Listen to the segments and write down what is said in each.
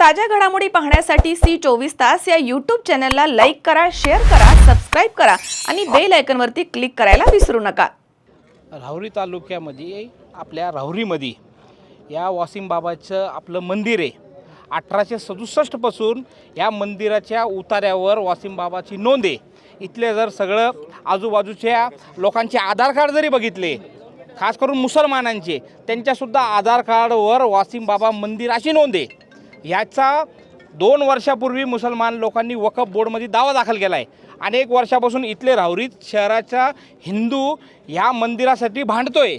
ताज्या घडामोडी पाहण्यासाठी सी चोवीस तास या यूट्यूब चॅनलला लाईक करा शेअर करा सबस्क्राईब करा आणि बेल आयकनवरती क्लिक करायला विसरू नका. राहुरी तालुक्यामध्ये आपल्या राहुरीमध्ये या वासिम बाबाचं आपलं मंदिर आहे. अठराशे सदुसष्टपासून या मंदिराच्या उतार्यावर वासिम बाबाची नोंद आहे. इथले जर सगळं आजूबाजूच्या लोकांचे आधार कार्ड जरी बघितले खास करून मुसलमानांचे त्यांच्यासुद्धा आधार कार्डवर वासिम बाबा मंदिर अशी नोंद आहे. याचा दोन वर्षापूर्वी मुसलमान लोकांनी वकफ बोर्डमध्ये दावा दाखल केला आहे. अनेक वर्षापासून इथले राहुरीत शहराच्या हिंदू ह्या मंदिरासाठी भांडतोय.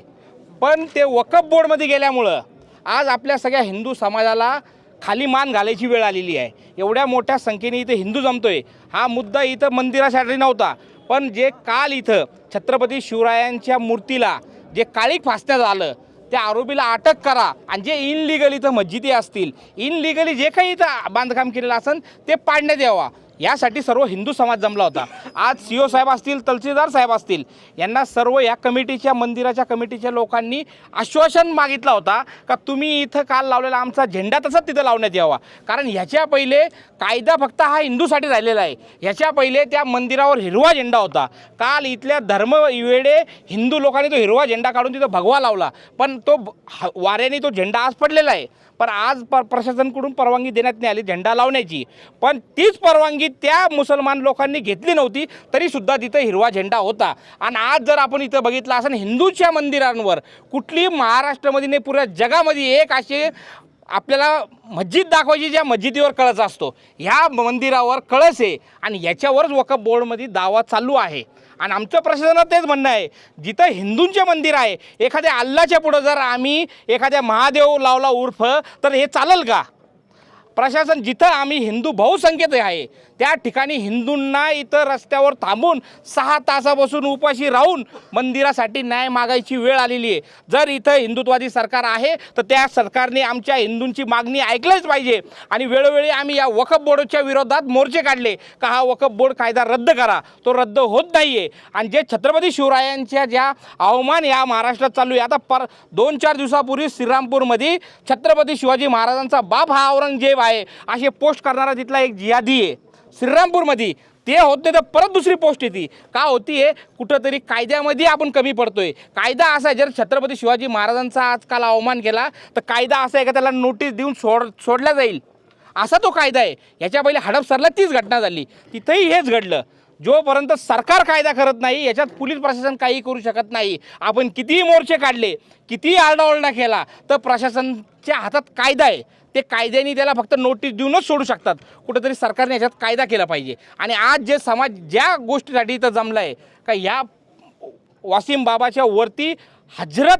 पण ते वकफ बोर्डमध्ये गेल्यामुळं आज आपल्या सगळ्या हिंदू समाजाला खाली मान घालायची वेळ आलेली आहे. एवढ्या मोठ्या संख्येने इथं हिंदू जमतोय. हा मुद्दा इथं मंदिरासाठी नव्हता. पण जे काल इथं छत्रपती शिवरायांच्या मूर्तीला जे काळीक फासण्यात आलं त्या आरोपीला अटक करा. आणि जे इनलिगल इथं मस्जिदी असतील इनलिगली जे काही इथं बांधकाम केलेलं असेल ते पाडण्यात यावा. यासाठी सर्व हिंदू समाज जमला होता. आज सी ओ साहेब असतील तहसीलदार साहेब असतील यांना सर्व या कमिटीच्या मंदिराच्या कमिटीच्या लोकांनी आश्वासन मागितला होता का तुम्ही इथं काल लावलेला आमचा झेंडा तसाच तिथं लावण्यात यावा. कारण ह्याच्या पहिले कायदा फक्त हा हिंदूसाठी राहिलेला आहे. ह्याच्या पहिले त्या मंदिरावर हिरवा झेंडा होता. काल इथल्या धर्मवेळे हिंदू लोकांनी तो हिरवा झेंडा काढून तिथं भगवा लावला. पण तो ह- वाऱ्याने तो झेंडा आज पडलेला आहे. पण आज प प्रशासनकडून परवानगी देण्यात नाही आली झेंडा लावण्याची. पण तीच परवानगी त्या मुसलमान लोकांनी घेतली नव्हती तरीसुद्धा तिथं हिरवा झेंडा होता. आणि आज जर आपण इथं बघितलं असं हिंदूच्या मंदिरांवर कुठली महाराष्ट्रामध्ये नाही पुऱ्या जगामध्ये एक असे आपल्याला मस्जिद दाखवायची ज्या मस्जिदीवर कळस असतो ह्या मंदिरावर कळस आहे आणि याच्यावरच वकफ बोर्डमध्ये दावा चालू आहे. आणि आमचं प्रशासनात तेच म्हणणं आहे जिथं हिंदूंचे मंदिर आहे एखाद्या अल्लाच्या पुढं जर आम्ही एखाद्या महादेव लावला उर्फ तर हे चालेल का? प्रशासन जिथं आम्ही हिंदू बहुसंख्येत आहे त्या ठिकाणी हिंदूंना इथं रस्त्यावर थांबून सहा तासापासून उपाशी राहून मंदिरासाठी न्याय मागायची वेळ आलेली आहे. जर इथं हिंदुत्वादी सरकार आहे तर त्या सरकारने आमच्या हिंदूंची मागणी ऐकलंच पाहिजे. आणि वेळोवेळी आम्ही या वकफ बोर्डच्या विरोधात मोर्चे काढले का हा वकफ बोर्ड कायदा रद्द करा. तो रद्द होत नाही आहे आणि जे छत्रपती शिवरायांच्या ज्या अवमान या महाराष्ट्रात चालू आहे आता पर दोन चार दिवसापूर्वी श्रीरामपूरमध्ये छत्रपती शिवाजी महाराजांचा बाप हा औरंगजेब आहे. असे पोस्ट करणारा तिथला एक जियादी आहे. श्रीरामपूरमध्ये. ते होते तर परत दुसरी पोस्ट येते. का होती आहे कुठंतरी कायद्यामध्ये आपण कमी पडतोय. कायदा असा आहे जर छत्रपती शिवाजी महाराजांचा आजकाल अवमान केला तर कायदा असा आहे का त्याला नोटीस देऊन सोड सोडला जाईल? असा तो कायदा आहे. याच्या पहिले हडपसरला तीच घटना झाली. तिथंही हेच घडलं. जोपर्यंत सरकार कायदा करत नाही याच्यात पोलीस प्रशासन काही करू शकत नाही. आपण कितीही मोर्चे काढले कितीही आरडाओरडा केला तर प्रशासनच्या हातात कायदा आहे. ते कायद्याने त्याला फक्त नोटीस देऊनच सोडू शकतात. कुठंतरी सरकारने याच्यात कायदा केला पाहिजे. आणि आज जे समाज ज्या गोष्टीसाठी इथं जमला आहे का या वासिम बाबाच्या वरती हजरत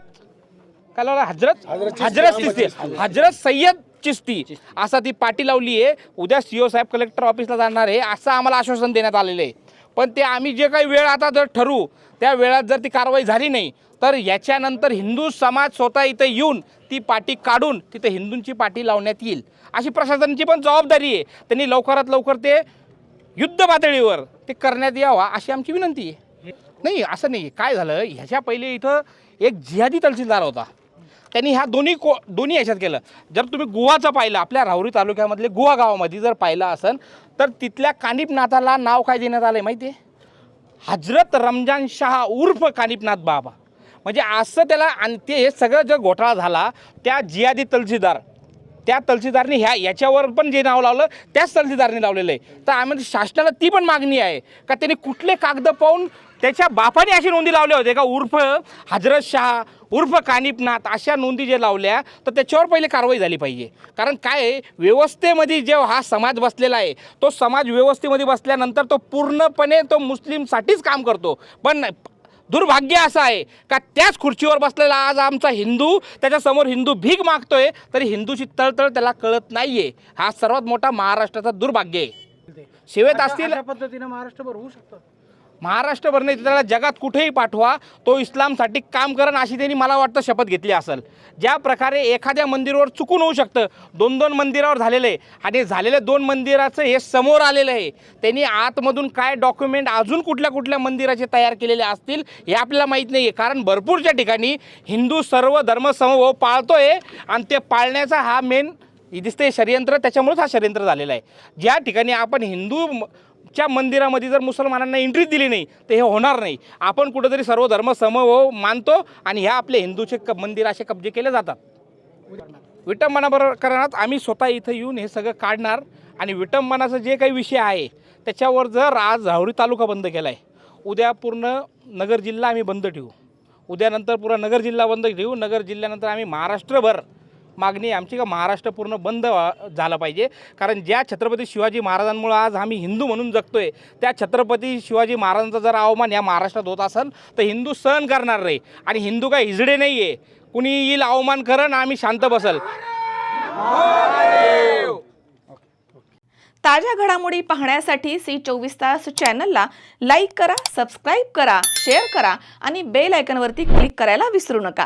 काय लावला? हजरत? हजरत चिस्ती. हजरत सय्यद चिस्ती. असा ती पाटी लावली आहे. उद्या सी ओ साहेब कलेक्टर ऑफिसला जाणार आहे. असं आम्हाला आश्वासन देण्यात आलेलं आहे. पण ते आम्ही जे काही वेळ आता जर ठरवू त्या वेळात जर ती कारवाई झाली नाही तर याच्यानंतर हिंदू समाज स्वतः इथं येऊन ती पाटी काढून तिथे हिंदूंची पाटी लावण्यात येईल. अशी प्रशासनाची पण जबाबदारी आहे. त्यांनी लवकरात लवकर ते युद्ध पातळीवर ते करण्यात यावा अशी आमची विनंती आहे. नाही असं नाही. काय झालं? ह्याच्या पहिले इथं एक जिहादी तहसीलदार होता. त्यांनी ह्या दोन्ही को दोन्ही ह्याच्यात केलं. जर तुम्ही गुवाचं पाहिलं आपल्या राहुरी तालुक्यामधले गुवा गावामध्ये जर पाहिलं असेल तर तिथल्या कानिपनाथाला नाव काय देण्यात आलं आहे माहिती आहे हजरत रमजान शाह उर्फ कानिपनाथ बाबा. म्हणजे असं त्याला आणि ते हे सगळं जर घोटाळा झाला त्या जियादी तलसीदार त्या तहसीलदारने ह्या याच्यावर पण जे नाव लावलं त्याच तहसीलदारने लावलेलं आहे. तर आम्ही शासनाला ती पण मागणी आहे का त्यांनी कुठले कागद पाहून त्याच्या बापाने अशी नोंदी लावल्या होते का उर्फ हजरत शाह उर्फ कानिपनाथ अशा नोंदी जे लावल्या तर त्याच्यावर पहिले कारवाई झाली पाहिजे. कारण काय आहे, व्यवस्थेमध्ये जे हा समाज बसलेला आहे तो समाज व्यवस्थेमध्ये बसल्यानंतर तो पूर्णपणे तो मुस्लिमसाठीच काम करतो. पण दुर्भाग्य असं आहे का त्याच खुर्चीवर बसलेला आज आमचा हिंदू त्याच्यासमोर हिंदू भीक मागतोय तरी हिंदूची तळतळ त्याला कळत नाहीये. हा सर्वात मोठा महाराष्ट्राचा दुर्भाग्य आहे. सेवेत असतील पद्धतीनं महाराष्ट्रभर होऊ शकतं. महाराष्ट्रभर नाही त्याला जगात कुठेही पाठवा. तो इस्लामसाठी काम करण अशी त्यांनी मला वाटतं शपथ घेतली असेल. ज्या प्रकारे एखाद्या मंदिरावर चुकून होऊ शकतं. दोन दोन मंदिरावर झालेलं आहे. आणि झालेल्या दोन मंदिराचं हे समोर आलेलं आहे. त्यांनी आतमधून काय डॉक्युमेंट अजून कुठल्या कुठल्या मंदिराचे तयार केलेले असतील हे आपल्याला माहीत नाही आहे कारण भरपूरच्या ठिकाणी हिंदू सर्व धर्म पाळतो पाळतोय. आणि ते पाळण्याचा हा मेन हे दिसते षडयंत्र. त्याच्यामुळेच हा षडयंत्र झालेला आहे. ज्या ठिकाणी आपण हिंदू च्या मंदिरामध्ये जर मुसलमानांना एंट्री दिली नाही तर हे होणार नाही. आपण कुठंतरी सर्व धर्म समभाव मानतो आणि ह्या आपले हिंदूचे क मंदिर असे कब्जे केले जातात. विटंबना करण्यात आम्ही स्वतः इथं येऊन हे सगळं काढणार आणि विटंबनाचा जे काही विषय आहे त्याच्यावर जर आज राहुरी तालुका बंद केला आहे उद्या पूर्ण नगर जिल्हा आम्ही बंद ठेवू. उद्यानंतर पुरा नगर जिल्हा बंद ठेवू नगर जिल्ह्यानंतर आम्ही महाराष्ट्रभर मागणी आमची का महाराष्ट्र पूर्ण बंद झालं पाहिजे. कारण ज्या छत्रपती शिवाजी महाराजांमुळं आज आम्ही हिंदू म्हणून जगतोय त्या छत्रपती शिवाजी महाराजांचा जर अवमान या महाराष्ट्रात होत असेल तर हिंदू सहन करणार नाही. आणि हिंदू काय हिजडे नाही आहे कुणी येईल अवमान करण आम्ही शांत बसल. ताज्या घडामोडी पाहण्यासाठी सी चोवीस तास चॅनलला लाईक करा सबस्क्राईब करा शेअर करा आणि बेल आयकनवरती क्लिक करायला विसरू नका.